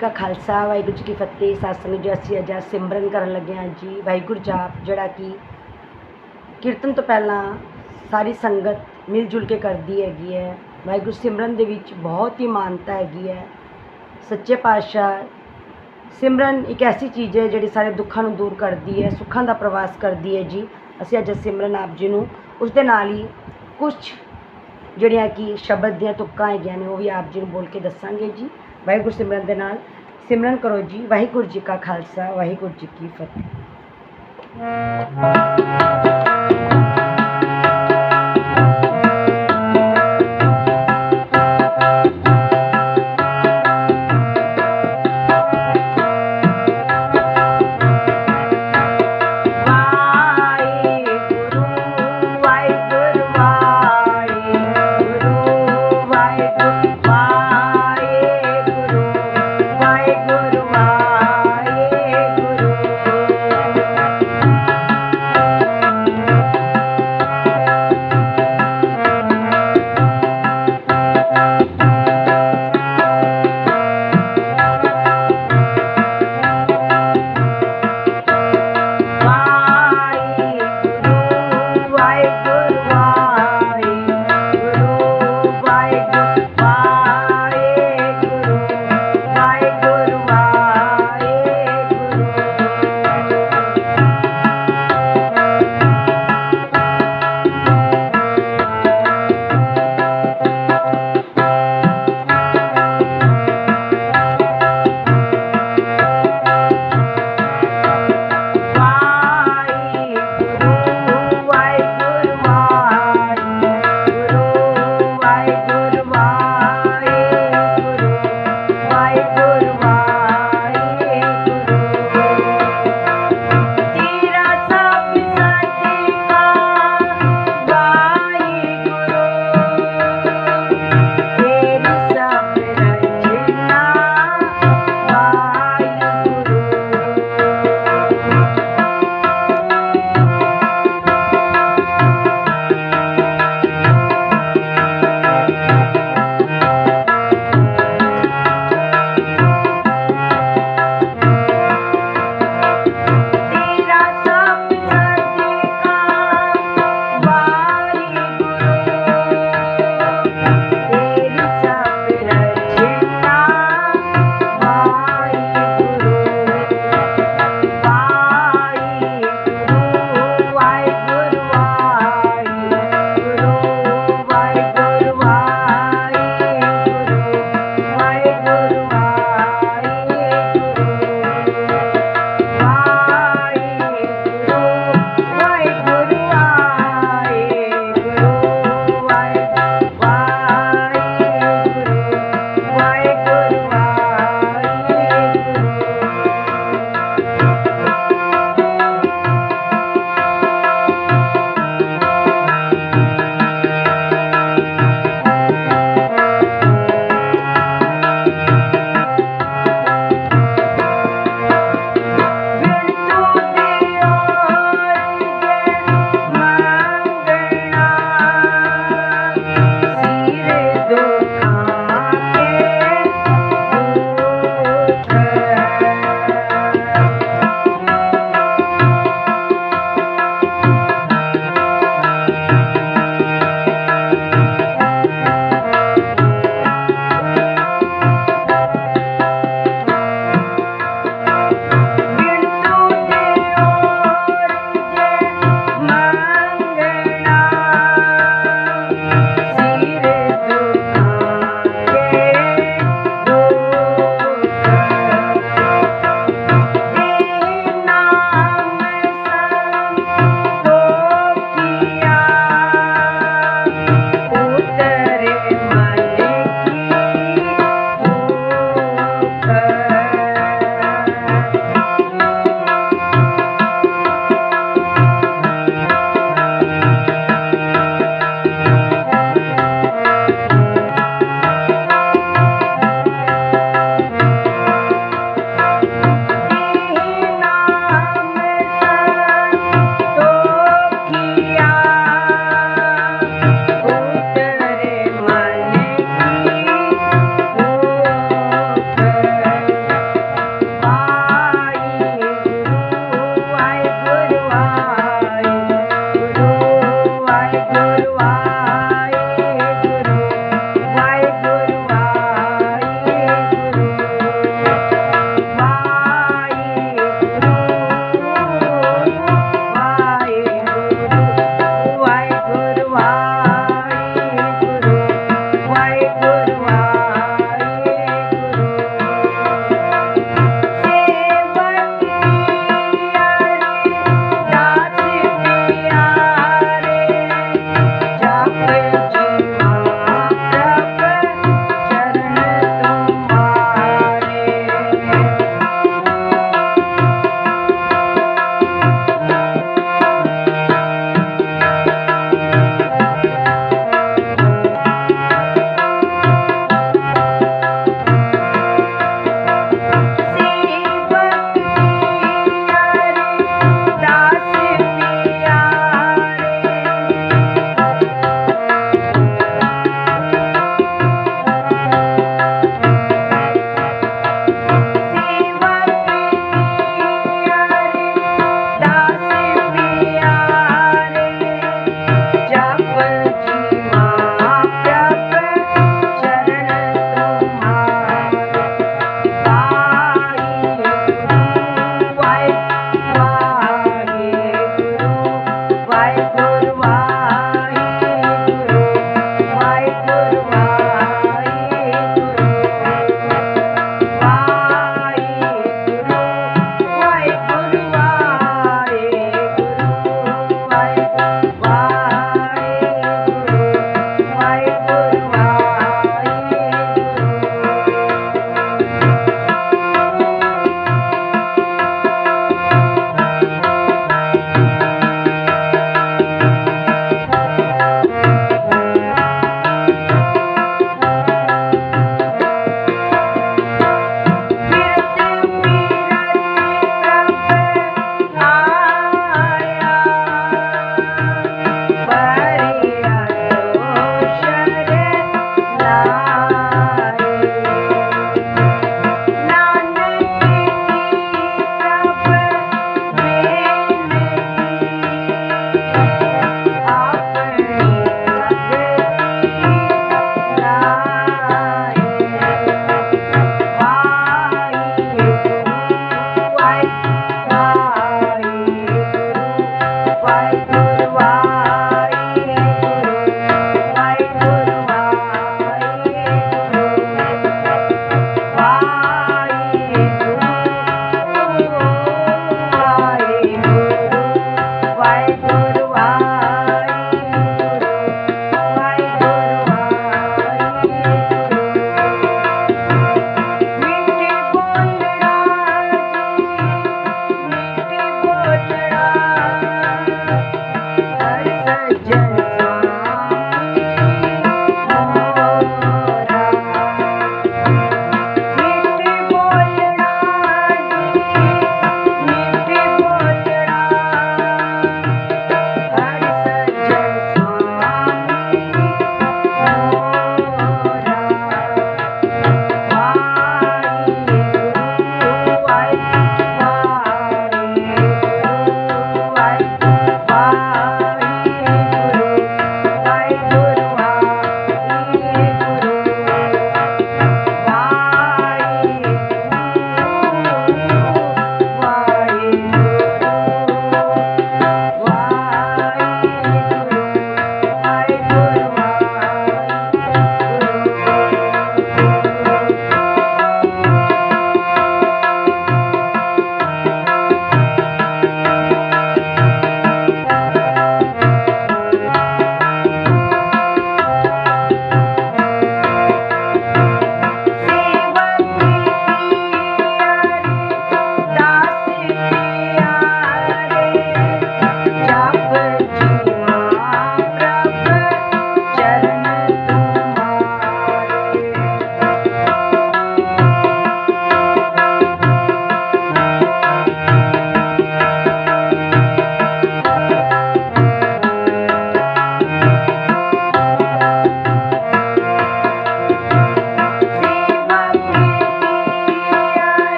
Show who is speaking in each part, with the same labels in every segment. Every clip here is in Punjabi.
Speaker 1: ਕਾ ਖਾਲਸਾ, ਵਾਹਿਗੁਰੂ ਜੀ ਕੀ ਫਤਿਹ ਸਾਸਨ ਜੀ, ਅਸੀਂ ਅੱਜ ਸਿਮਰਨ ਕਰਨ ਲੱਗੇ ਹਾਂ ਜੀ, ਵਾਹਿਗੁਰੂ ਜਾਪ ਜਿਹੜਾ ਕਿ ਕੀਰਤਨ ਤੋਂ ਪਹਿਲਾਂ ਸਾਰੀ ਸੰਗਤ ਮਿਲ ਜੁਲ ਕੇ ਕਰਦੀ ਹੈਗੀ ਹੈ। ਵਾਹਿਗੁਰੂ, ਸਿਮਰਨ ਦੇ ਵਿੱਚ ਬਹੁਤ ਹੀ ਮਾਨਤਾ ਹੈਗੀ ਹੈ। ਸੱਚੇ ਪਾਤਸ਼ਾਹ, ਸਿਮਰਨ ਇੱਕ ਐਸੀ ਚੀਜ਼ ਹੈ ਜਿਹੜੀ ਸਾਰੇ ਦੁੱਖਾਂ ਨੂੰ ਦੂਰ ਕਰਦੀ ਹੈ, ਸੁੱਖਾਂ ਦਾ ਪ੍ਰਵਾਸ ਕਰਦੀ ਹੈ ਜੀ। ਅਸੀਂ ਅੱਜ ਸਿਮਰਨ ਆਪ ਜੀ ਨੂੰ, ਉਸ ਦੇ ਨਾਲ ਹੀ ਕੁਝ ਜਿਹੜੀਆਂ ਕਿ ਸ਼ਬਦ ਦੀਆਂ ਤੁਕਾਂ ਹੈਗੀਆਂ ਨੇ, ਉਹ ਵੀ ਆਪ ਜੀ ਨੂੰ ਬੋਲ ਕੇ ਦੱਸਾਂਗੇ ਜੀ। ਵਾਹਿਗੁਰੂ ਸਿਮਰਨ ਦੇ ਨਾਲ। ਸਿਮਰਨ ਕਰੋ ਜੀ, ਵਾਹਿਗੁਰੂ ਜੀ ਕਾ ਖਾਲਸਾ, ਵਾਹਿਗੁਰੂ ਜੀ ਕੀ ਫਤਿਹ।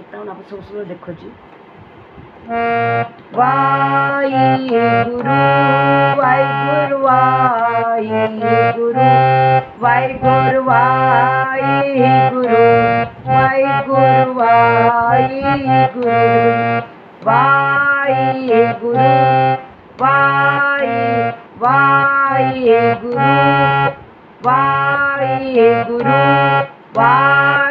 Speaker 1: कीर्तन आप सब सुनो देखो जी Wahe Guru Wahe Guru Wahe Guru Wahe Guru Wahe Guru Wahe Guru Wahe Guru Wahe Guru Wahe Wahe Guru Wahe Guru Wahe